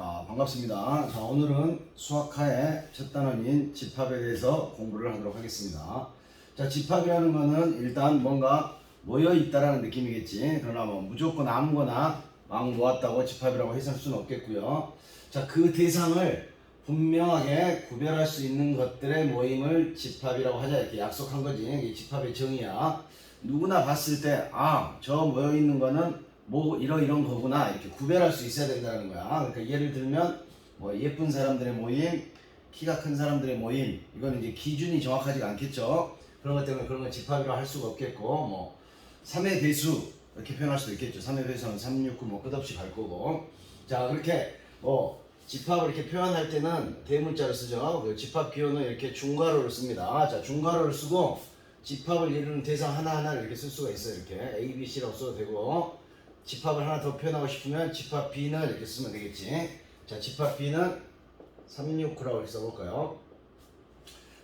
자, 반갑습니다. 자, 오늘은 수학하의 첫 단원인 집합에 대해서 공부를 하도록 하겠습니다. 자, 집합이라는 거는 일단 뭔가 모여 있다라는 느낌이겠지. 그러나 뭐 무조건 아무거나 막 모았다고 집합이라고 해석할 수는 없겠고요. 자, 그 대상을 분명하게 구별할 수 있는 것들의 모임을 집합이라고 하자 이렇게 약속한 거지. 이게 집합의 정의야. 누구나 봤을 때, 아, 저 모여 있는 거는 뭐 이런 이런 거구나 이렇게 구별할 수 있어야 된다는 거야. 그러니까 예를 들면 뭐 예쁜 사람들의 모임, 키가 큰 사람들의 모임, 이거는 이제 기준이 정확하지가 않겠죠. 그런 것 때문에 그런 건 집합이라고 할 수가 없겠고, 뭐 3의 배수 이렇게 표현할 수도 있겠죠. 3의 배수는 3, 6, 9뭐 끝없이 갈 거고. 자 그렇게 뭐 집합을 이렇게 표현할 때는 대문자를 쓰죠. 그 집합 기호는 이렇게 중괄호를 씁니다. 자 중괄호를 쓰고 집합을 이루는 대상 하나하나를 이렇게 쓸 수가 있어요. 이렇게 A, B, C라고 써도 되고 집합을 하나 더 표현하고 싶으면 집합 B는 이렇게 쓰면 되겠지. 자, 집합 B는 369라고 이렇게 써볼까요?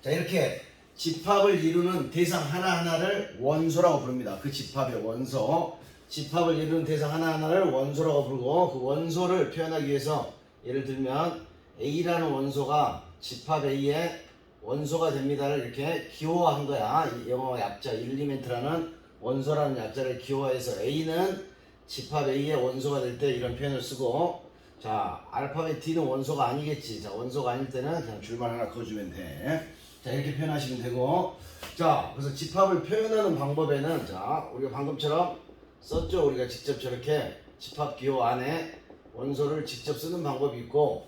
자, 이렇게 집합을 이루는 대상 하나하나를 원소라고 부릅니다. 그 집합의 원소. 집합을 이루는 대상 하나하나를 원소라고 부르고 그 원소를 표현하기 위해서 예를 들면 A라는 원소가 집합 A의 원소가 됩니다를 이렇게 기호화한 거야. 이 영어 약자 일리멘트라는 원소라는 약자를 기호화해서 A는 집합 A의 원소가 될 때 이런 표현을 쓰고 자 알파벳 D는 원소가 아니겠지. 자 원소가 아닐 때는 그냥 줄만 하나 그어주면 돼. 자 이렇게 표현하시면 되고 자 그래서 집합을 표현하는 방법에는 자 우리가 방금처럼 썼죠. 우리가 직접 저렇게 집합 기호 안에 원소를 직접 쓰는 방법이 있고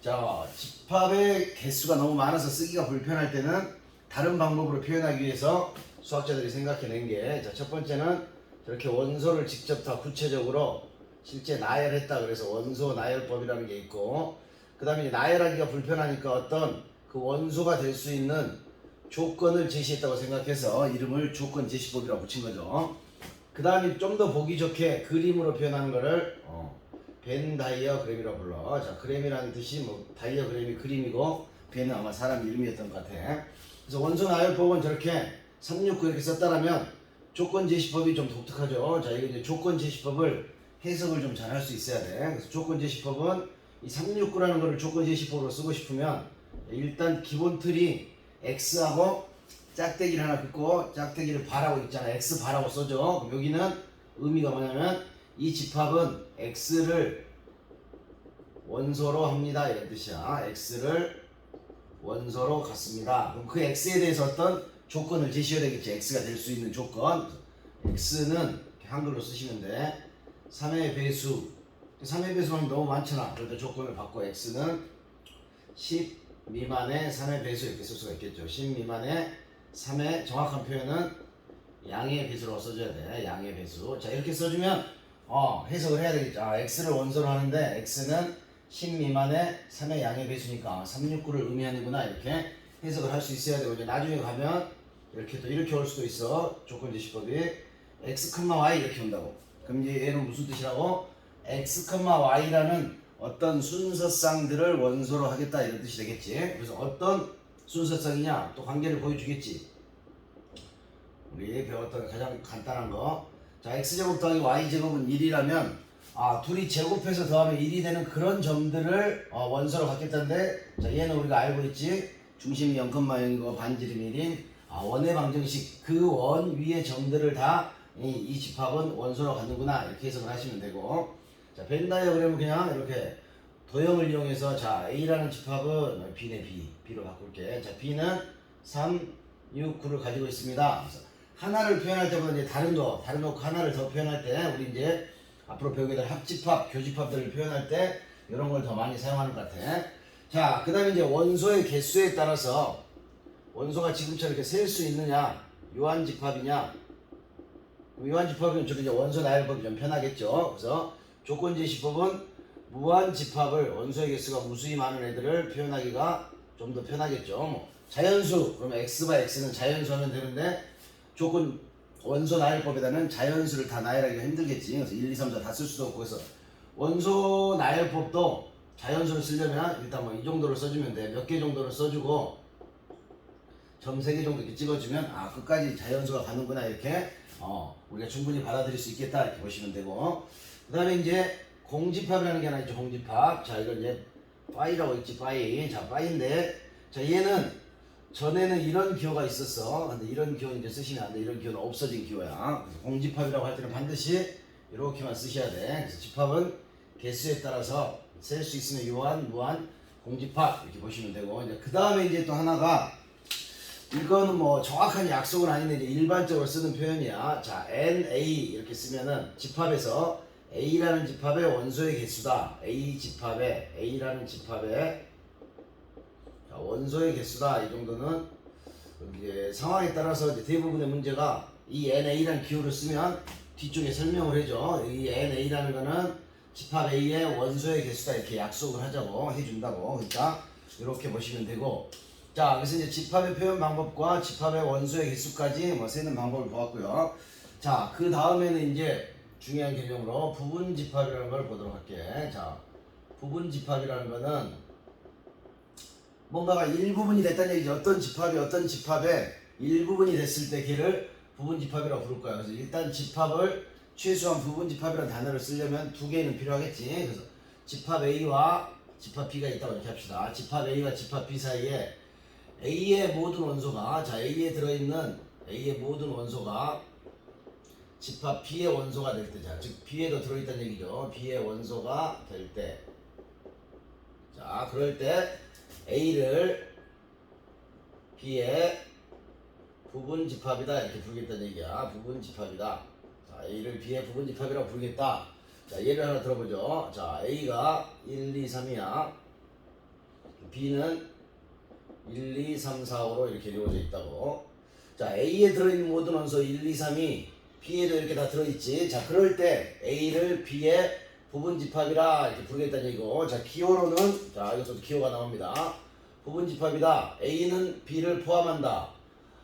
자 집합의 개수가 너무 많아서 쓰기가 불편할 때는 다른 방법으로 표현하기 위해서 수학자들이 생각해낸 게 자 첫 번째는 저렇게 원소를 직접 다 구체적으로 실제 나열했다 그래서 원소 나열법이라는 게 있고 그 다음에 나열하기가 불편하니까 어떤 그 원소가 될 수 있는 조건을 제시했다고 생각해서 이름을 조건 제시법이라고 붙인 거죠. 그 다음에 좀 더 보기 좋게 그림으로 표현하는 거를 어, 벤 다이어그램이라고 불러. 자, 그램이라는 뜻이 뭐 다이어그램이 그림이고 벤은 아마 사람 이름이었던 것 같아. 그래서 원소 나열법은 저렇게 369 이렇게 썼다라면 조건 제시법이 좀 독특하죠. 자, 이거 이제 조건 제시법을 해석을 좀 잘할 수 있어야 돼. 그래서 조건 제시법은 이 369라는 거를 조건 제시법으로 쓰고 싶으면 일단 기본 틀이 x하고 짝대기를 하나 긋고 짝대기를 바라고 있잖아. x 바라고 써줘. 그럼 여기는 의미가 뭐냐면 이 집합은 x를 원소로 합니다. 이런 뜻이야. x를 원소로 갖습니다. 그럼 그 x에 대해서 어떤 조건을 제시해야 되겠지. x가 될 수 있는 조건. x는 한글로 쓰시면 돼. 3의 배수. 3의 배수는 너무 많잖아. 그래도 조건을 바꿔 x는 10 미만의 3의 배수 이렇게 쓸 수가 있겠죠. 10 미만의 3의 정확한 표현은 양의 배수라고 써줘야 돼. 양의 배수. 자 이렇게 써주면 어 해석을 해야 되겠죠. 아, x를 원소로 하는데 x는 10 미만의 3의 양의 배수니까 369를 의미하는구나 이렇게 해석을 할 수 있어야 되고 이제 나중에 가면 이렇게 또 이렇게 올 수도 있어. 조건 제시법이 x, y 이렇게 온다고. 그럼 얘는 무슨 뜻이라고? x, y라는 어떤 순서쌍들을 원소로 하겠다 이런 뜻이 되겠지. 그래서 어떤 순서쌍이냐 또 관계를 보여주겠지. 우리 배웠던 가장 간단한 거. 자, x제곱 더하기 y제곱은 1이라면 아, 둘이 제곱해서 더하면 1이 되는 그런 점들을 어, 원소로 갖겠다는데 자, 얘는 우리가 알고 있지. 중심이 0,0이고 반지름이 1인 아, 원의 방정식 그 원 위의 점들을 다 이 집합은 원소로 갖는구나. 이렇게 해석을 하시면 되고. 자, 벤 다이어그램은 그냥 이렇게 도형을 이용해서 자 A라는 집합은 B네 B. B로 바꿀게. 자 B는 3, 6, 9를 가지고 있습니다. 하나를 표현할 때보다 이제 다른 거 다른 거 하나를 더 표현할 때 우리 이제 앞으로 배우게 될 합집합 교집합들을 표현할 때 이런 걸 더 많이 사용하는 것 같아. 자 그 다음에 이제 원소의 개수에 따라서 원소가 지금처럼 이렇게 셀 수 있느냐 유한집합이냐 유한집합은 주로 이제 원소 나열법이 좀 편하겠죠 그래서 조건제시법은 무한 집합을 원소의 개수가 무수히 많은 애들을 표현하기가 좀 더 편하겠죠. 뭐 자연수 그러면 x바 x는 자연수 하면 되는데 조건 원소 나열법에다는 자연수를 다 나열하기가 힘들겠지. 그래서 1, 2, 3, 4 다 쓸 수도 없고 그래서 원소 나열법도 자연수를 쓰려면 일단 뭐 이 정도를 써주면 돼. 몇 개 정도를 써주고 점 3개 정도 이렇게 찍어주면 아 끝까지 자연수가 가는구나 이렇게 어 우리가 충분히 받아들일 수 있겠다 이렇게 보시면 되고 그 다음에 이제 공집합이라는 게 하나 있죠. 공집합. 자, 이걸 이제 파이라고 있지. 파이. 자, 파이인데 자, 얘는 전에는 이런 기호가 있었어. 근데 이런 기호는 이제 쓰시면 안 돼. 이런 기호는 없어진 기호야. 그래서 공집합이라고 할 때는 반드시 이렇게만 쓰셔야 돼. 그래서 집합은 개수에 따라서 셀 수 있으면 유한, 무한, 공집합 이렇게 보시면 되고 이제 그 다음에 이제 또 하나가 이거는 뭐 정확한 약속은 아닌데 이제 일반적으로 쓰는 표현이야. 자, NA 이렇게 쓰면은 집합에서 A라는 집합의 원소의 개수다. A 집합의 A라는 집합의 자, 원소의 개수다. 이 정도는 이제 상황에 따라서 이제 대부분의 문제가 이 NA라는 기호를 쓰면 뒤쪽에 설명을 해줘. 이 NA라는 거는 집합 A의 원소의 개수다 이렇게 약속을 하자고 해준다고. 그러니까 이렇게 보시면 되고. 자, 그래서 이제 집합의 표현 방법과 집합의 원소의 개수까지 뭐 세는 방법을 보았고요. 자, 그 다음에는 이제 중요한 개념으로 부분 집합이라는 걸 보도록 할게. 자, 부분 집합이라는 거는 뭔가가 일부분이 됐다는 얘기죠. 어떤 집합이 어떤 집합의 일부분이 됐을 때 걔를 부분 집합이라고 부를 거야. 그래서 일단 집합을 최소한 부분 집합이라는 단어를 쓰려면 두 개는 필요하겠지. 그래서 집합 A와 집합 B가 있다고 이렇게 합시다. 집합 A와 집합 B 사이에 A의 모든 원소가 자 A에 들어있는 A의 모든 원소가 집합 B의 원소가 될 때, 자, 즉 B에도 들어있다는 얘기죠. B의 원소가 될 때, 자, 그럴 때 A를 B의 부분 집합이다 이렇게 부르겠다는 얘기야. 부분 집합이다. 자, A를 B의 부분 집합이라고 부르겠다. 자, 예를 하나 들어보죠. 자, A가 1, 2, 3이야. B는 1, 2, 3, 4, 5로 이렇게 이루어져 있다고. 자, A에 들어있는 모든 원소 1, 2, 3이 B에도 이렇게 다 들어있지. 자, 그럴 때 A를 B의 부분 집합이라 이렇게 부르겠다는 얘기고. 자, 기호로는, 자, 이것도 기호가 나옵니다. 부분 집합이다. A는 B를 포함한다.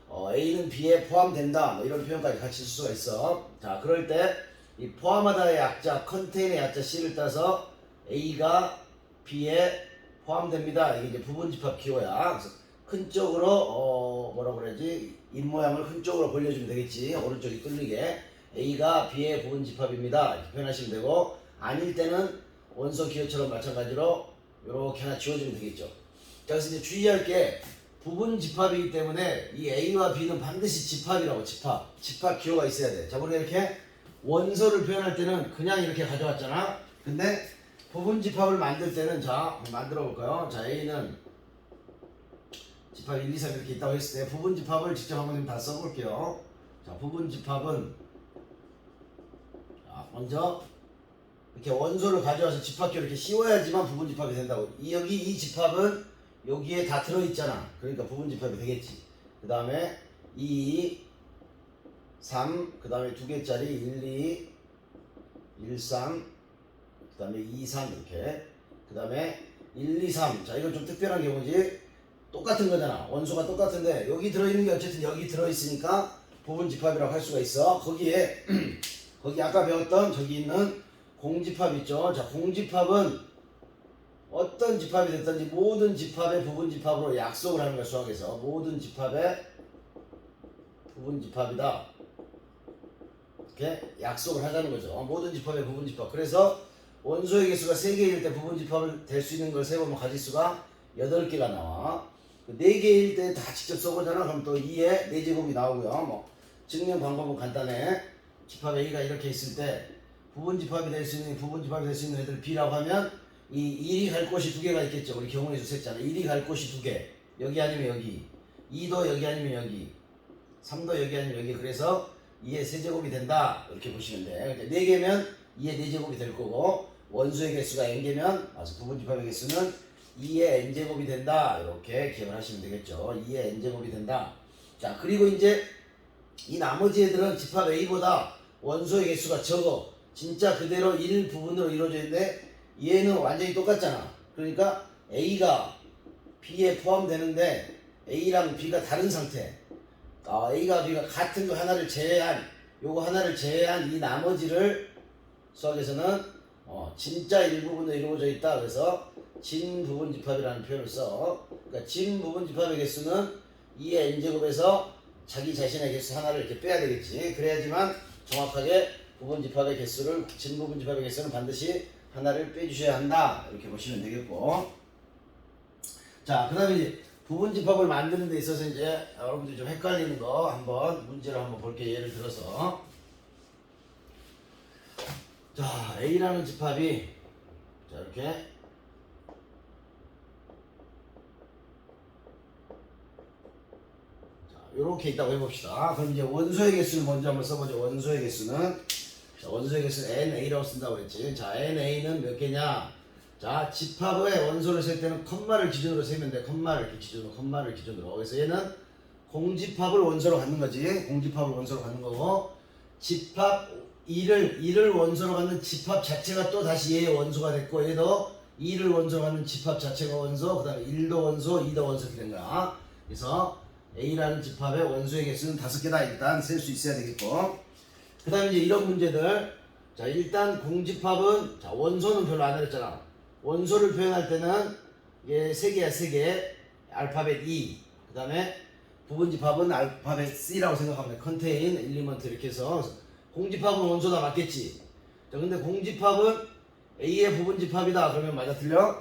어, A는 B에 포함된다. 뭐 이런 표현까지 같이 쓸 수가 있어. 자, 그럴 때 이 포함하다의 약자, 컨테인의 약자 C를 따서 A가 B에 포함됩니다. 이게 이제 부분 집합 기호야. 큰 쪽으로 어 뭐라고 그래야지 입 모양을 큰 쪽으로 벌려주면 되겠지. 오른쪽이 뚫리게 A가 B의 부분 집합입니다. 이렇게 표현하시면 되고 아닐 때는 원소 기호처럼 마찬가지로 이렇게 하나 지워주면 되겠죠. 자, 그래서 이제 주의할 게 부분 집합이기 때문에 이 A와 B는 반드시 집합이라고 집합 집합 기호가 있어야 돼. 자, 우리가 이렇게 원소를 표현할 때는 그냥 이렇게 가져왔잖아. 근데 부분 집합을 만들 때는 자 만들어 볼까요? 자 A는 집합 1, 2, 3 이렇게 있다고 했을 때 부분 집합을 직접 한번 다 써볼게요. 자 부분 집합은 자 먼저 이렇게 원소를 가져와서 집합기 이렇게 씌워야지만 부분 집합이 된다고. 이 여기 이 집합은 여기에 다 들어있잖아. 그러니까 부분 집합이 되겠지. 그 다음에 2, 3, 그 다음에 두 개짜리 1, 2, 1, 3, 그 다음에 2, 3 이렇게. 그 다음에 1, 2, 3 자 이건 좀 특별한 경우지. 똑같은 거잖아. 원소가 똑같은데 여기 들어있는 게 어쨌든 여기 들어있으니까 부분 집합이라고 할 수가 있어. 거기에 거기 아까 배웠던 저기 있는 공집합 있죠? 자 공집합은 어떤 집합이 됐든지 모든 집합의 부분 집합으로 약속을 하는 거야 수학에서. 모든 집합의 부분 집합이다. 이렇게 약속을 하자는 거죠. 모든 집합의 부분 집합. 그래서 원소의 개수가 3개일 때 부분 집합을 될 수 있는 걸 세보면 가지수가 8개가 나와. 그 4개일 때 다 직접 써보잖아. 그럼 또 2에 4제곱이 나오고요. 뭐 증명 방법은 간단해. 집합 A가 이렇게 있을 때 부분 집합이 될 수 있는 부분 집합이 될 수 있는 애들 B라고 하면 이 1이 갈 곳이 두 개가 있겠죠. 우리 경우에서 셌잖아. 1이 갈 곳이 두 개. 여기 아니면 여기. 2도 여기 아니면 여기. 3도 여기 아니면 여기. 그래서 2의 세제곱이 된다. 이렇게 보시면 돼. 4개면 2의 4제곱이 될 거고 원소의 개수가 n개면 맞아 부분 집합의 개수는 2의 n제곱이 된다. 이렇게 기억을 하시면 되겠죠. 2의 n제곱이 된다. 자 그리고 이제 이 나머지 애들은 집합 A보다 원소의 개수가 적어. 진짜 그대로 1 부분으로 이루어져 있는데 얘는 완전히 똑같잖아. 그러니까 A가 B에 포함되는데 A랑 B가 다른 상태. 아, A가 B가 같은 거 하나를 제외한 요거 하나를 제외한 이 나머지를 수학에서는 어, 진짜 일부분으로 이루어져 있다. 그래서 진 부분 집합이라는 표현을 써. 그러니까 진 부분 집합의 개수는 2의 n제곱에서 자기 자신의 개수 하나를 이렇게 빼야 되겠지. 그래야지만 정확하게 부분 집합의 개수를 진 부분 집합의 개수는 반드시 하나를 빼주셔야 한다. 이렇게 보시면 되겠고. 자, 그 다음에 이제 부분 집합을 만드는 데 있어서 이제 여러분들이 좀 헷갈리는 거 한번 문제를 한번 볼게요. 예를 들어서. 자, A라는 집합이 자, 이렇게 자, 요렇게 있다고 해봅시다. 그럼 이제 원소의 개수를 먼저 한번 써보죠. 원소의 개수는 자, 원소의 개수는 NA라고 쓴다고 했지. 자, NA는 몇 개냐? 자, 집합의 원소를 셀 때는 컴마를 기준으로 세면 돼. 컴마를 이렇게 기준으로, 컴마를 기준으로. 그래서 얘는 공집합을 원소로 갖는 거지. 공집합을 원소로 갖는 거고, 집합 2를 2를 원소로 갖는 집합 자체가 또 다시 얘의 원소가 됐고, 얘도 2를 원소로 갖는 집합 자체가 원소, 그 다음에 1도 원소, 2도 원소 이렇게 된 거야. 그래서 A라는 집합의 원소의 개수는 다섯 개다 일단 셀 수 있어야 되겠고, 그 다음에 이제 이런 문제들. 자, 일단 공집합은 자, 원소는 별로 안 어렵잖아. 원소를 표현할 때는 이게 세 개야, 세 개. 알파벳 E. 그 다음에 부분집합은 알파벳 C라고 생각하면 돼. 컨테인, 엘리먼트 이렇게 해서 공집합은 원소다 맞겠지. 자, 근데 공집합은 A의 부분집합이다. 그러면 맞아 틀려?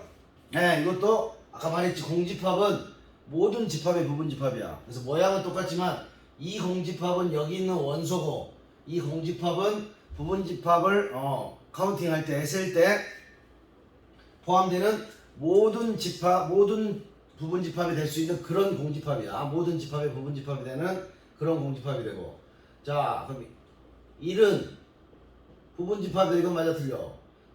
네, 이것도 아까 말했지. 공집합은 모든 집합의 부분집합이야. 그래서 모양은 똑같지만 이 공집합은 여기 있는 원소고 이 공집합은 부분집합을 어, 카운팅할 때, 셀때 포함되는 모든 집합, 모든 부분 집합이 될 수 있는 그런 공집합이야. 모든 집합의 부분 집합이 되는 그런 공집합이 되고. 자, 그럼 1은 부분 집합이 이건 맞아 틀려.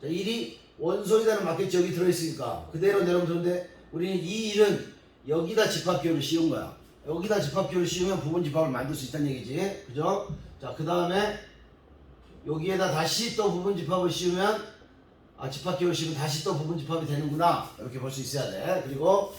자, 1이 원소이다는 맞겠지. 여기 들어있으니까. 그대로 내려오면 좋은데 우리는 이 1은 여기다 집합 기호를 씌운 거야. 여기다 집합 기호를 씌우면 부분 집합을 만들 수 있다는 얘기지. 그죠? 자, 그 다음에 여기에다 다시 또 부분 집합을 씌우면 아, 집합 기호를 씌우면 다시 또 부분 집합이 되는구나. 이렇게 볼 수 있어야 돼. 그리고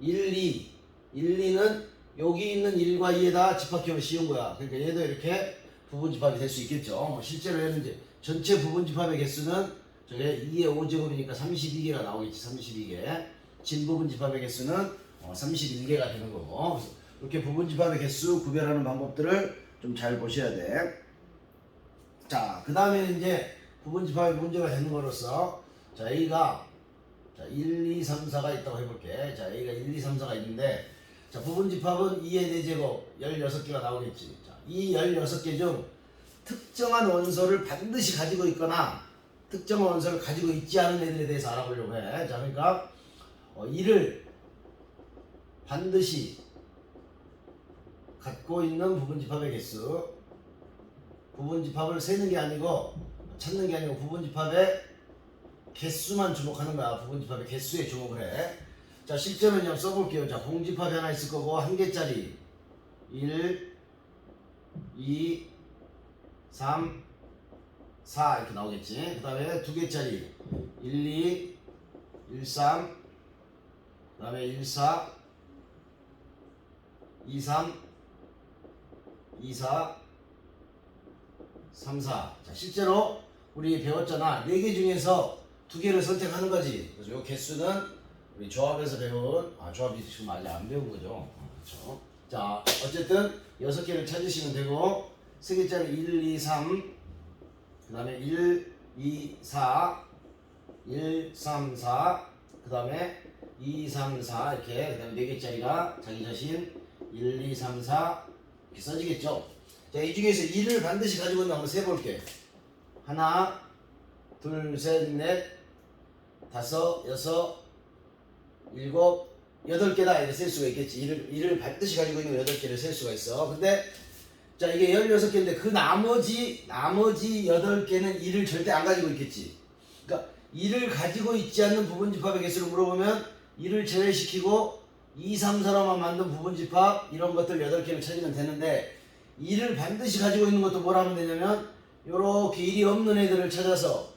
1, 2. 1, 2는 여기 있는 1과 2에다 집합 기호를 씌운 거야. 그러니까 얘도 이렇게 부분 집합이 될 수 있겠죠. 뭐 실제로 이제 전체 부분 집합의 개수는 저게 2의 5제곱이니까 32개가 나오겠지. 32개. 진 부분 집합의 개수는 어, 31개가 되는 거고. 이렇게 부분 집합의 개수 구별하는 방법들을 좀 잘 보셔야 돼. 자, 그 다음에는 이제 부분 집합의 문제가 되는 거로서 자, A가 자, 1, 2, 3, 4가 있다고 해볼게. 자, A가 1, 2, 3, 4가 있는데 자, 부분 집합은 2의 4제곱 16개가 나오겠지. 자, 이 16개 중 특정한 원소를 반드시 가지고 있거나 특정한 원소를 가지고 있지 않은 애들에 대해서 알아보려고 해. 자, 그러니까 어, 1을 반드시 갖고 있는 부분 집합의 개수 부분 집합을 세는 게 아니고 찾는 게 아니고 부분 집합의 개수만 주목하는 거야. 부분 집합의 개수에 주목을 해. 자, 실제로 그냥 써볼게요. 자, 공집합이 하나 있을 거고 한 개짜리 1, 2, 3, 4 이렇게 나오겠지. 그 다음에 두 개짜리 1, 2, 1, 3, 그 다음에 1, 4, 2, 3, 2, 4, 3, 4. 자, 실제로 우리 배웠잖아. 네개 중에서 두 개를 선택하는 거지. 그래서 요 개수는 우리 조합에서 배운, 아, 조합이 지금 아직 안 배운 거죠. 어, 그렇죠. 자, 어쨌든 여섯 개를 찾으시면 되고, 세 개짜리 1, 2, 3, 그 다음에 1, 2, 4, 1, 3, 4, 그 다음에 2, 3, 4, 이렇게, 그 다음에 네 개짜리가 자기 자신 1, 2, 3, 4, 이렇게 써지겠죠. 자, 이 중에서 1을 반드시 가지고 있는 거 한번 세볼게. 하나, 둘, 셋, 넷, 다섯, 여섯, 일곱, 여덟 개다 이렇게 셀 수가 있겠지. 1을, 1을 반드시 가지고 있는 여덟 개를 셀 수가 있어. 근데, 자, 이게 16개인데 그 나머지, 나머지 여덟 개는 1을 절대 안 가지고 있겠지. 그러니까 1을 가지고 있지 않는 부분 집합의 개수를 물어보면 1을 제외시키고 2, 3, 4로만 만든 부분 집합 이런 것들 8개를 찾으면 되는데 1을 반드시 가지고 있는 것도 뭘 하면 되냐면 요렇게 1이 없는 애들을 찾아서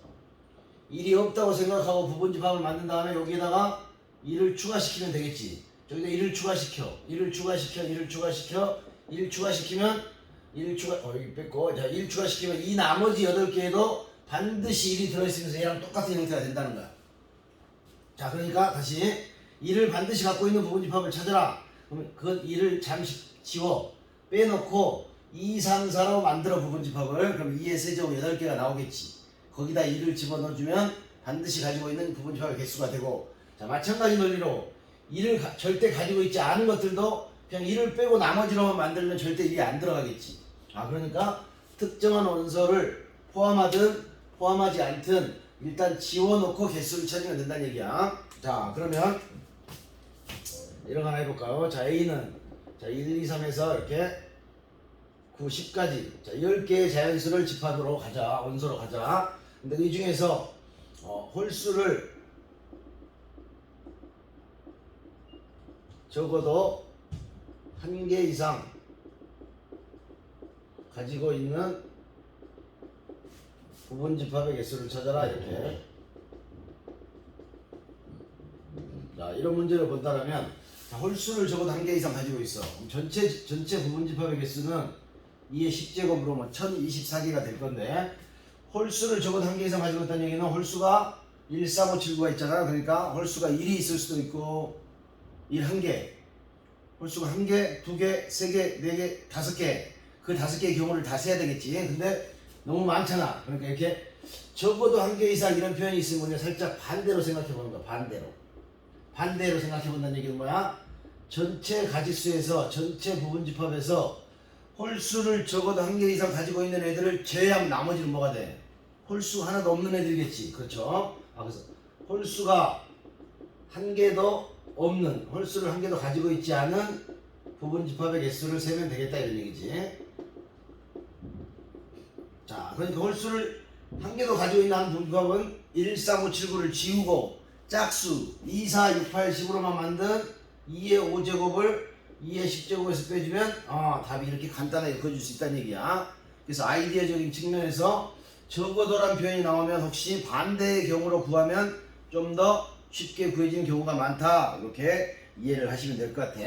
1이 없다고 생각하고 부분 집합을 만든 다음에 여기에다가 1을 추가시키면 되겠지. 저기다 1을 추가시켜. 1을 추가시켜. 1을 추가시켜. 1을 추가시키면 1 추가 어 여기 뺐고 자, 1 추가시키면 이 나머지 8개에도 반드시 1이 들어있으면서 얘랑 똑같은 형태가 된다는 거야. 자, 그러니까 다시 1을 반드시 갖고 있는 부분 집합을 찾아라. 그러면 그 1을 잠시 지워 빼놓고 2, 3, 4로 만들어 부분 집합을 그럼 2의 세제곱 8개가 나오겠지. 거기다 1을 집어넣어주면 반드시 가지고 있는 부분 집합의 개수가 되고 자 마찬가지 논리로 1을 가- 절대 가지고 있지 않은 것들도 그냥 1을 빼고 나머지로만 만들면 절대 1이 안 들어가겠지. 아 그러니까 특정한 원소를 포함하든 포함하지 않든 일단 지워놓고 개수를 찾으면 된다는 얘기야. 자 그러면 이런 거 하나 해볼까요? 자 A는 자 1, 2, 3에서 이렇게 9, 10까지. 자 10개의 자연수를 집합으로 가자. 원소로 가자. 근데 이 중에서 어, 홀수를 적어도 한 개 이상 가지고 있는 부분 집합의 개수를 찾아라 이렇게. 자 이런 문제를 본다면 자, 홀수를 적어도 한 개 이상 가지고 있어. 전체 전체 부분 집합의 개수는 2의 10제곱으로 뭐 1024개가 될 건데 홀수를 적어도 한 개 이상 가지고 있다는 얘기는 홀수가 1, 3, 5, 7, 9가 있잖아. 그러니까 홀수가 1이 있을 수도 있고 1한개 홀수가 한 개, 두 개, 세 개, 네 개, 다섯 개. 그 다섯 개의 경우를 다 세야 되겠지. 근데 너무 많잖아. 그러니까 이렇게 적어도 한 개 이상 이런 표현이 있으면 그냥 살짝 반대로 생각해 보는 거야. 반대로. 반대로 생각해 본다는 얘기는 뭐야? 전체 가지수에서 전체 부분 집합에서 홀수를 적어도 한 개 이상 가지고 있는 애들을 제외하면 나머지는 뭐가 돼? 홀수 하나도 없는 애들이겠지. 그렇죠? 아, 그래서 홀수가 한 개도 없는 홀수를 한 개도 가지고 있지 않은 부분 집합의 개수를 세면 되겠다 이런 얘기지. 자, 그러니까 홀수를 한 개도 가지고 있는 한 집합은 1, 3, 5, 7, 9를 지우고 짝수 2, 4, 6, 8, 10으로만 만든 2의 5제곱을 2의 10제곱에서 빼주면 어, 답이 이렇게 간단하게 그어줄 수 있다는 얘기야. 그래서 아이디어적인 측면에서 적어도란 표현이 나오면 혹시 반대의 경우로 구하면 좀더 쉽게 구해지는 경우가 많다. 이렇게 이해를 하시면 될 것 같아.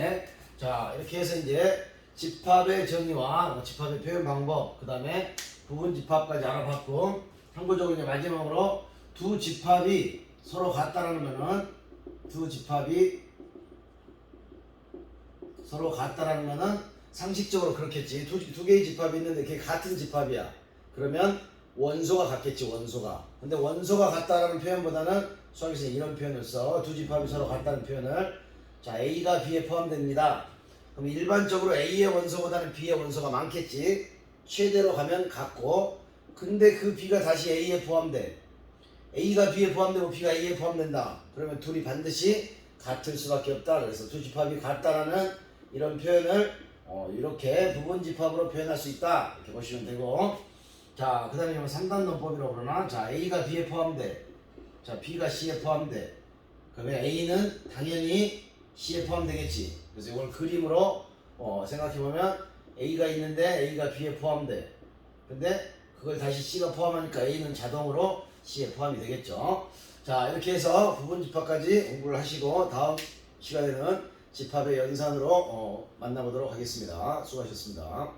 자, 이렇게 해서 이제 집합의 정의와 뭐 집합의 표현 방법, 그 다음에 부분 집합까지 알아봤고, 참고적으로 이제 마지막으로 두 집합이 서로 같다라는 거는 두 집합이 서로 같다라는 거는 상식적으로 그렇겠지. 두, 두 개의 집합이 있는데 그게 같은 집합이야. 그러면 원소가 같겠지, 원소가. 근데 원소가 같다라는 표현보다는 수학에서 이런 표현을 써. 두 집합이 서로 같다는 표현을. 자, A가 B에 포함됩니다. 그럼 일반적으로 A의 원소보다는 B의 원소가 많겠지. 최대로 가면 같고. 근데 그 B가 다시 A에 포함돼. A가 B에 포함되고 B가 A에 포함된다. 그러면 둘이 반드시 같을 수밖에 없다. 그래서 두 집합이 같다라는 이런 표현을 어, 이렇게 부분 집합으로 표현할 수 있다. 이렇게 보시면 되고. 자, 그 다음에 3단 논법이라고 그러나? 자, A가 B에 포함돼. 자, B가 C에 포함돼. 그러면 A는 당연히 C에 포함되겠지. 그래서 이걸 그림으로 어, 생각해보면 A가 있는데 A가 B에 포함돼. 근데 그걸 다시 C가 포함하니까 A는 자동으로 C에 포함이 되겠죠. 자, 이렇게 해서 부분 집합까지 공부를 하시고 다음 시간에는 집합의 연산으로 어, 만나보도록 하겠습니다. 수고하셨습니다.